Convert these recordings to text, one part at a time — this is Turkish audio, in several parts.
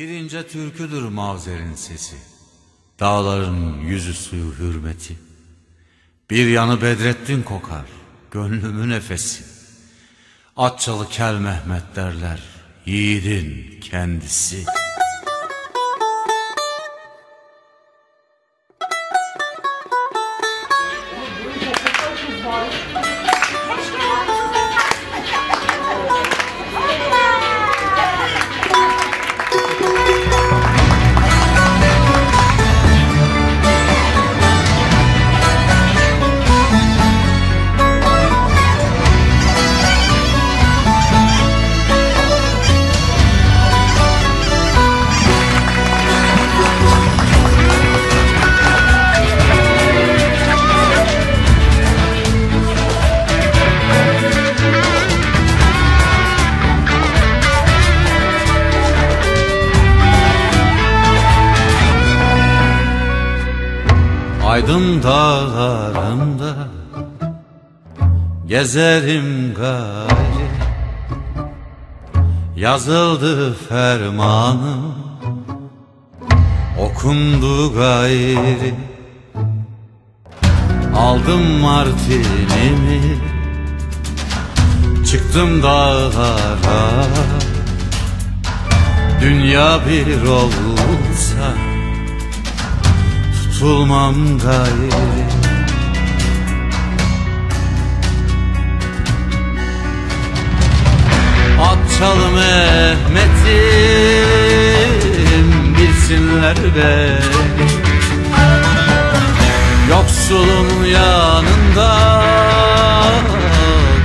Bir ince türküdür mavzerin sesi. Dağların yüzü suyu hürmeti. Bir yanı Bedrettin kokar, gönlümün nefesi. Atçalı Kel Mehmet derler, yiğidin kendisi. Aydın dağlarında Gezerim gayri Yazıldı fermanım Okundu gayri. Aldım martinimi Çıktım dağlara. Dünya bir olsa tutulmam gayri Atçalı Mehmet'im bilsinler beni. Yoksulun yanında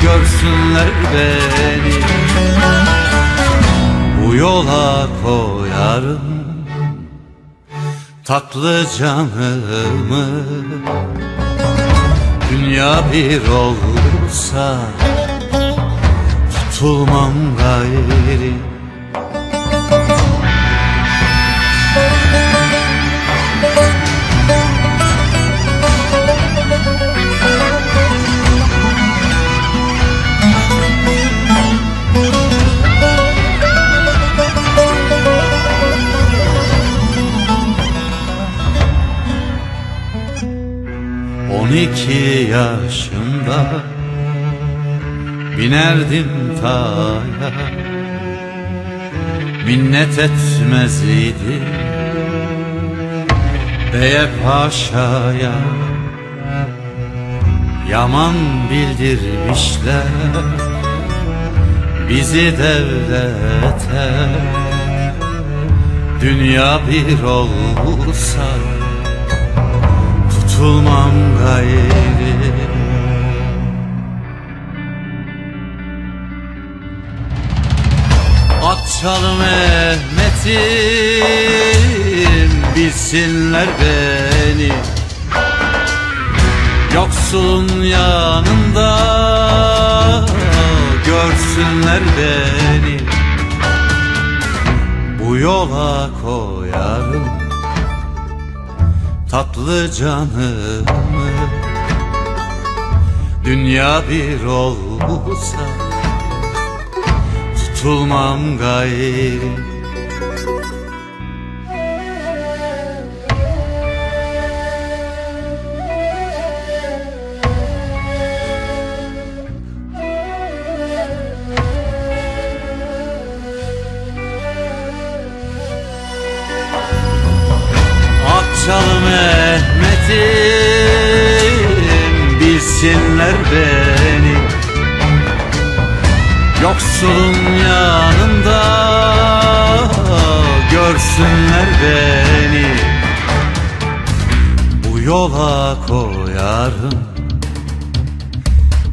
görsünler beni. Bu yola koyarım tatlı canımı. Dünya bir olsa tutulmam gayri iki yaşında Binerdim taya. Minnet etmez idi Beye paşaya. Yaman bildirmişler Bizi devlete. Dünya bir olsa tutulmam gayri Atçalı Mehmet'im bilsinler beni. Yoksulun yanında görsünler beni. Bu yola koyarım tatlı canımı. Dünya bir olsa tutulmam gayri Yoksulun yanında görsünler beni. Bu yola koyarım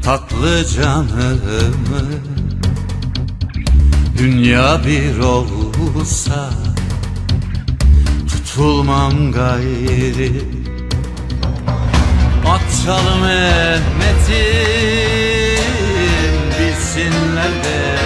tatlı canımı. Dünya bir olsa tutulmam gayri. Atçalı Mehmet'im bilsinler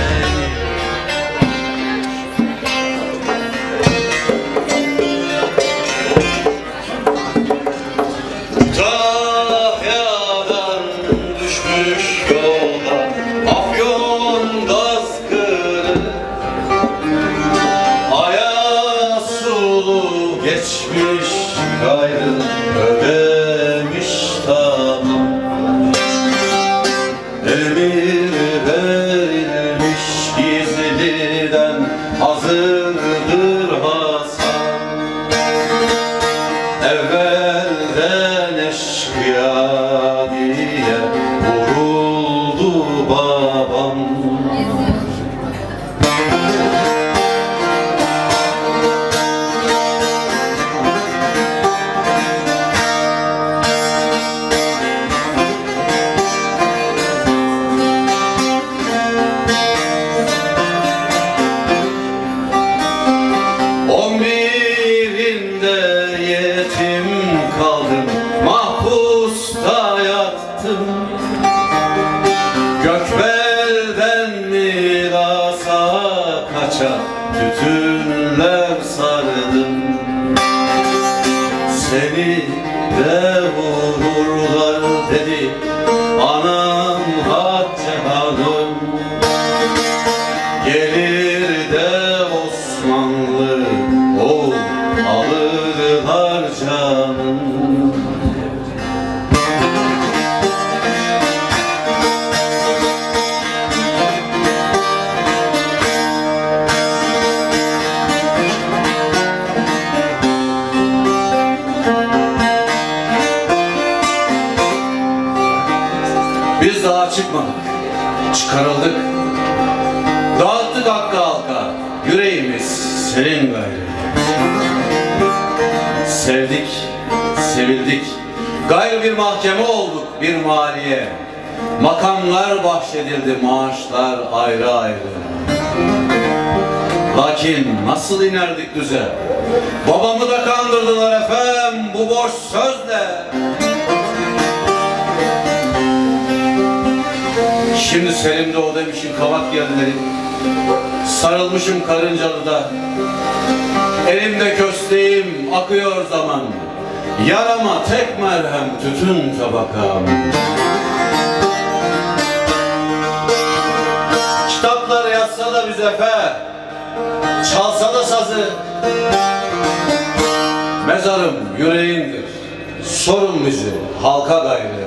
çıkarıldık. Dağıttık hakkı halka, yüreğimiz senin gayrı. Sevdik, sevildik, gayrı bir mahkeme olduk, bir maliye. Makamlar bahşedildi, maaşlar ayrı ayrı. Lakin nasıl inerdik düze? Babamı da kandırdılar efem bu boş sözle. Şimdi Selim'de o demişim kavak yerleri. Sarılmışım karıncalıda. Elimde kösteğim akıyor zaman. Yarama tek merhem tütün tabakam. Kitaplar yazsa da biz efe Çalsa da sazı. Mezarım yüreğindir Sorun bizi halka gayrı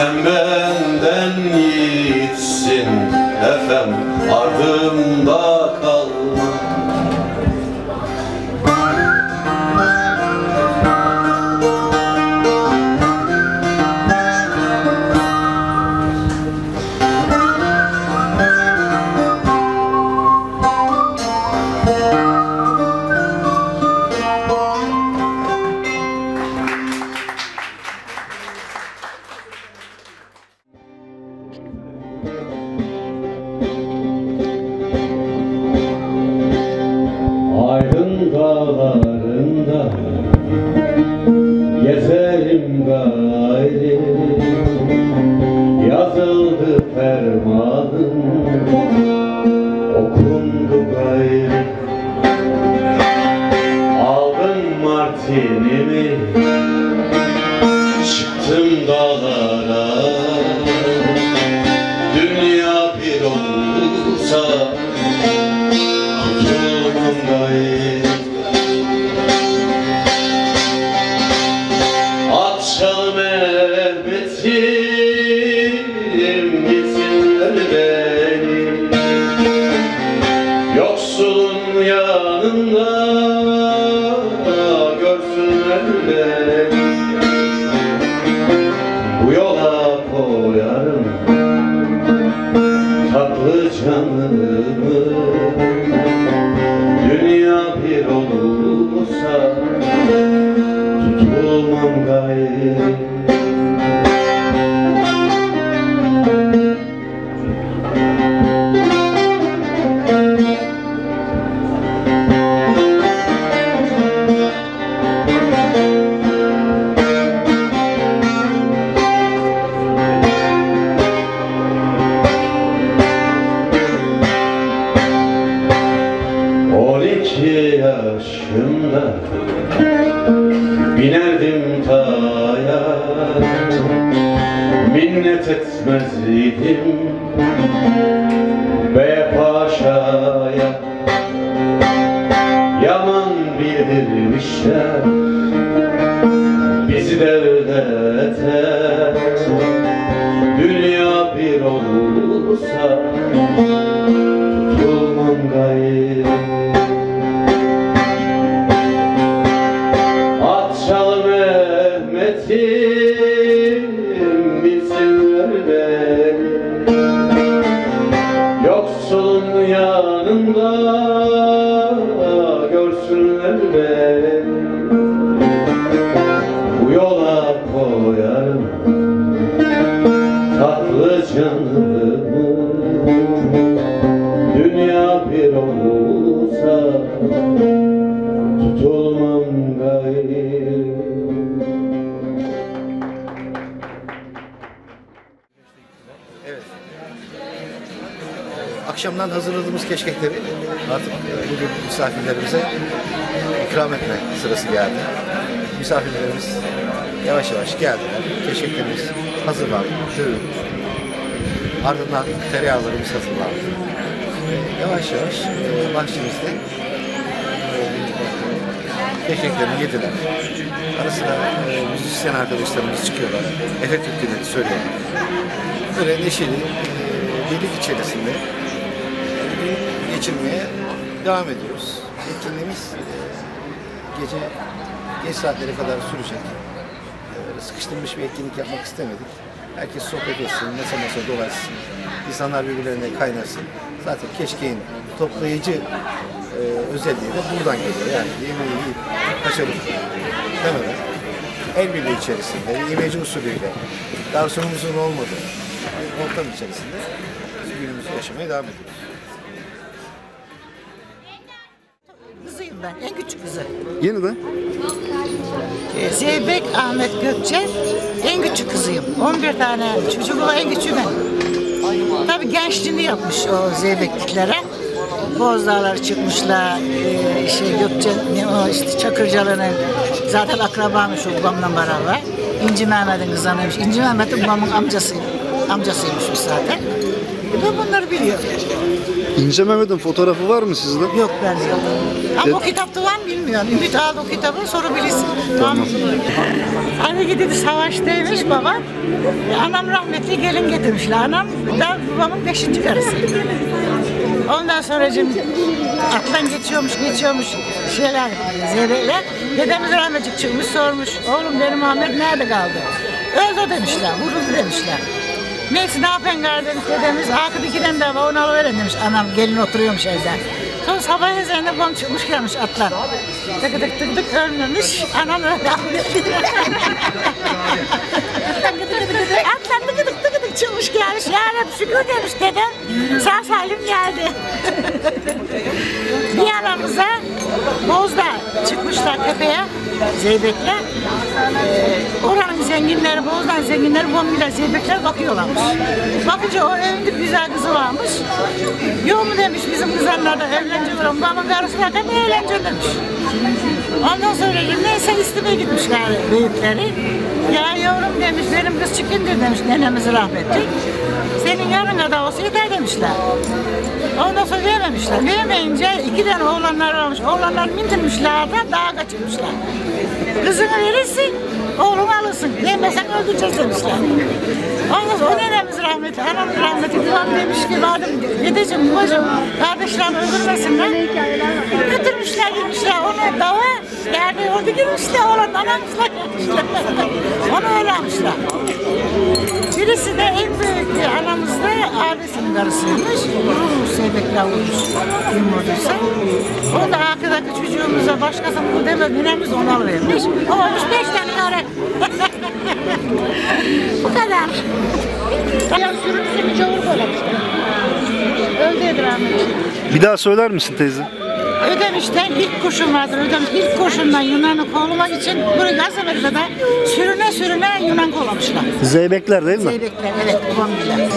sen benden yiğitsin efem ardımda kalma Çıktım dağlara keşkekleri artık bugün misafirlerimize ikram etme sırası geldi. Misafirlerimiz yavaş yavaş geldiler. Keşkeklerimiz hazırlandı. Ardından tereyağlarımız hazırlandı. Yavaş yavaş e, bahçemizde e, keşkeklerini yediler. Ara sıra e, müzisyen arkadaşlarımız çıkıyorlar. Efe Türkü'nü söylüyorlar. Böyle neşeli, e, birlik içerisinde gün geçirmeye devam ediyoruz. Etkinliğimiz gece geç saatlere kadar sürecek. E, Böyle sıkıştırmış bir etkinlik yapmak istemedik. Herkes sohbet etsin, masa masa dolaşsın. İnsanlar birbirlerine kaynasın. Zaten keşkeğin toplayıcı e, özelliği de buradan geliyor. Yani yemeği yiyip kaçarıp demeden el birliği içerisinde, imece usulüyle, garsonumuzun olmadığı bir ortam içerisinde biz günümüzü yaşamaya devam ediyoruz. Ben, en küçük kızı. Yeniden. Ee, Zeybek Ahmet Gökçe, en küçük kızıyım. 11 tane var, en küçüğü ben. Tabii gençliğini yapmış o Zeybekliklere. Bozdağlar çıkmışlar, ee, şey Gökçe, ne o işte Çakırcalı'nın zaten akrabamış o babamla beraber. İnci Mehmet'in kızanıymış. İnci Mehmet de babamın amcası, amcasıymış zaten. Ben bunları biliyorum. İnce Mehmet'in fotoğrafı var mı sizde? Yok ben. Ama o kitapta var mı bilmiyorum. Ümit aldı o kitabı sonra bilirsin. Tamam. Anne gidip savaştaymış baba. E, Anam rahmetli gelin getirmişler. Anam da babamın beşinci karısı. Ondan sonra şimdi atlan geçiyormuş geçiyormuş şeyler zeybeler. Dedemiz rahmetli çıkmış sormuş. Oğlum benim Ahmet nerede kaldı? Öldü demişler. Vuruldu demişler. Neyse ne yapayım demiş dedemiz. Akıp ikiden de onu alıverin demiş. Anam gelin oturuyormuş evde. Sonra sabah ezanında babam çıkmış gelmiş atlar. Tık tık tık tık ölmemiş. Anam öyle. Atlar tık tık tık çıkmış gelmiş. Ya şükür demiş dedem. Sağ salim geldi. bir yanımıza Bozda çıkmışlar tepeye Zeybek'le. Ee, oranın zenginleri, Bozdan zenginleri, Bombiler, Zeybekler bakıyorlarmış. Bakınca o evinde güzel kızı varmış. Yok mu demiş bizim kızlarla da evlenecek olan babamın karısıyla da ne evlenecek demiş. Ondan sonra neyse istemeye gitmişler büyükleri. Ya yavrum demiş benim kız çıkındır demiş nenemiz rahmetli. Senin yarın da olsa yeter demişler. Ondan sonra vermemişler. Vermeyince iki tane oğlanlar varmış. Oğlanlar mindirmişler de dağa kaçırmışlar. Kızını verirsin, oğlunu alırsın. Vermesen öldüreceğiz demişler. Ondan sonra o nenemiz rahmetli, anamız rahmetli. Divan demiş ki vardım dedeciğim, babacığım, kardeşlerim öldürmesinler. Götürmüşler gitmişler onu dağa. Yerde orada girmişler, oğlan anamızla gelmişler. Onu öyle almışlar. Birisi de en büyük bir anamız da abisinin karısıymış. Vurulmuş, seybekle vurmuş. Kim vurduysa. O da arkadaki çocuğumuza başkası bu deme binemiz onu alıvermiş. O olmuş beş tane karı. bu kadar. Ya sürümsün çoğur bulamışlar. Öldüydü rahmetli. Bir daha söyler misin teyze? Ödemiş'ten ilk kurşun vardır. Ödemiş ilk kurşundan Yunan'ı kovalamak için buraya Gaziantep'te de sürüne sürüne Yunan kovalamışlar. Zeybekler değil mi? Zeybekler evet babam bilir.